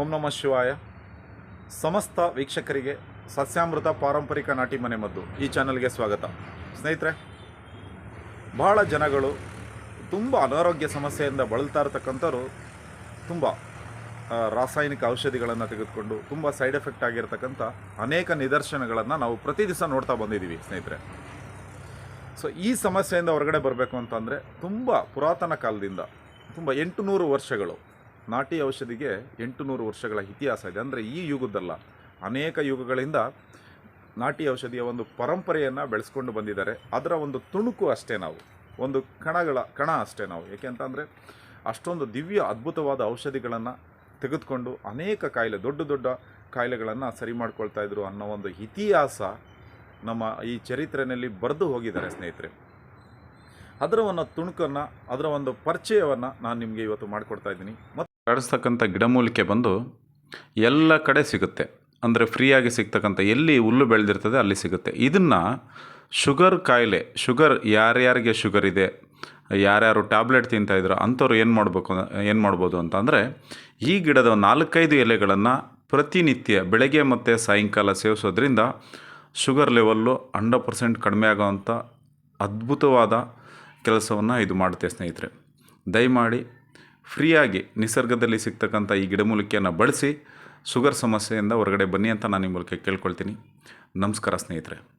ಓಂ ನಮಃ ಶಿವಾಯ. ಸಮಸ್ತ ವೀಕ್ಷಕರಿಗೆ ಸಸ್ಯಾಮೃತ ಪಾರಂಪರಿಕ ನಾಟಿ ಮನೆ ಮದ್ದು ಈ ಚಾನಲ್ಗೆ ಸ್ವಾಗತ. ಸ್ನೇಹಿತರೆ, ಬಹಳ ಜನಗಳು ತುಂಬ ಅನಾರೋಗ್ಯ ಸಮಸ್ಯೆಯಿಂದ ಬಳಲ್ತಾ ಇರತಕ್ಕಂಥವ್ರು ತುಂಬ ರಾಸಾಯನಿಕ ಔಷಧಿಗಳನ್ನು ತೆಗೆದುಕೊಂಡು ತುಂಬ ಸೈಡ್ ಎಫೆಕ್ಟ್ ಆಗಿರ್ತಕ್ಕಂಥ ಅನೇಕ ನಿದರ್ಶನಗಳನ್ನು ನಾವು ಪ್ರತಿ ದಿವಸ ನೋಡ್ತಾ ಬಂದಿದ್ದೀವಿ ಸ್ನೇಹಿತರೆ. ಸೊ, ಈ ಸಮಸ್ಯೆಯಿಂದ ಹೊರಗಡೆ ಬರಬೇಕು ಅಂತಂದರೆ ತುಂಬ ಪುರಾತನ ಕಾಲದಿಂದ ತುಂಬ ಎಂಟು ನೂರು ವರ್ಷಗಳು ನಾಟಿ ಔಷಧಿಗೆ ಎಂಟು ನೂರು ವರ್ಷಗಳ ಇತಿಹಾಸ ಇದೆ. ಅಂದರೆ ಈ ಯುಗದಲ್ಲ ಅನೇಕ ಯುಗಗಳಿಂದ ನಾಟಿ ಔಷಧಿಯ ಒಂದು ಪರಂಪರೆಯನ್ನು ಬೆಳೆಸ್ಕೊಂಡು ಬಂದಿದ್ದಾರೆ. ಅದರ ಒಂದು ತುಣುಕು ಅಷ್ಟೇ ನಾವು, ಒಂದು ಕಣಗಳ, ಕಣ ಅಷ್ಟೇ ನಾವು. ಏಕೆಂತಂದರೆ ಅಷ್ಟೊಂದು ದಿವ್ಯ ಅದ್ಭುತವಾದ ಔಷಧಿಗಳನ್ನು ತೆಗೆದುಕೊಂಡು ಅನೇಕ ಕಾಯಿಲೆ, ದೊಡ್ಡ ದೊಡ್ಡ ಕಾಯಿಲೆಗಳನ್ನು ಸರಿ ಮಾಡ್ಕೊಳ್ತಾ ಇದ್ರು ಅನ್ನೋ ಒಂದು ಇತಿಹಾಸ ನಮ್ಮ ಈ ಚರಿತ್ರೆಯಲ್ಲಿ ಬರೆದು ಹೋಗಿದ್ದಾರೆ ಸ್ನೇಹಿತರೆ. ಅದರ ಒಂದು ತುಣುಕನ್ನು, ಅದರ ಒಂದು ಪರಿಚಯವನ್ನು ನಾನು ನಿಮಗೆ ಇವತ್ತು ಮಾಡಿಕೊಡ್ತಾ ಇದ್ದೀನಿ. ಮತ್ತು ಬೆಳೆಸ್ತಕ್ಕಂಥ ಗಿಡಮೂಲಿಕೆ ಬಂದು ಎಲ್ಲ ಕಡೆ ಸಿಗುತ್ತೆ. ಅಂದರೆ ಫ್ರೀಯಾಗಿ ಸಿಗ್ತಕ್ಕಂಥ ಎಲ್ಲಿ ಹುಲ್ಲು ಬೆಳೆದಿರ್ತದೆ ಅಲ್ಲಿ ಸಿಗುತ್ತೆ. ಇದನ್ನು ಶುಗರ್ ಕಾಯಿಲೆ, ಶುಗರ್ ಯಾರ್ಯಾರಿಗೆ ಶುಗರ್ ಇದೆ, ಯಾರ್ಯಾರು ಟ್ಯಾಬ್ಲೆಟ್ ತಿಂತಾ ಇದ್ರು ಅಂಥವ್ರು ಏನು ಮಾಡಬೇಕು, ಏನು ಮಾಡ್ಬೋದು ಅಂತಂದರೆ ಈ ಗಿಡದ ನಾಲ್ಕೈದು ಎಲೆಗಳನ್ನು ಪ್ರತಿನಿತ್ಯ ಬೆಳಗ್ಗೆ ಮತ್ತು ಸಾಯಂಕಾಲ ಸೇವಿಸೋದ್ರಿಂದ ಶುಗರ್ ಲೆವೆಲ್ಲು ಹಂಡ್ರೆಡ್ ಪರ್ಸೆಂಟ್ ಕಡಿಮೆ ಆಗೋವಂಥ ಅದ್ಭುತವಾದ ಕೆಲಸವನ್ನು ಇದು ಮಾಡುತ್ತೆ ಸ್ನೇಹಿತರೆ. ದಯಮಾಡಿ ಫ್ರೀಯಾಗಿ ನಿಸರ್ಗದಲ್ಲಿ ಸಿಗ್ತಕ್ಕಂಥ ಈ ಗಿಡಮೂಲಿಕೆಯನ್ನು ಬಳಸಿ ಶುಗರ್ ಸಮಸ್ಯೆಯಿಂದ ಹೊರಗಡೆ ಬನ್ನಿ ಅಂತ ನಾನು ನಿಮ್ಮ ಮೂಲಕ ಕೇಳ್ಕೊಳ್ತೀನಿ. ನಮಸ್ಕಾರ ಸ್ನೇಹಿತರೆ.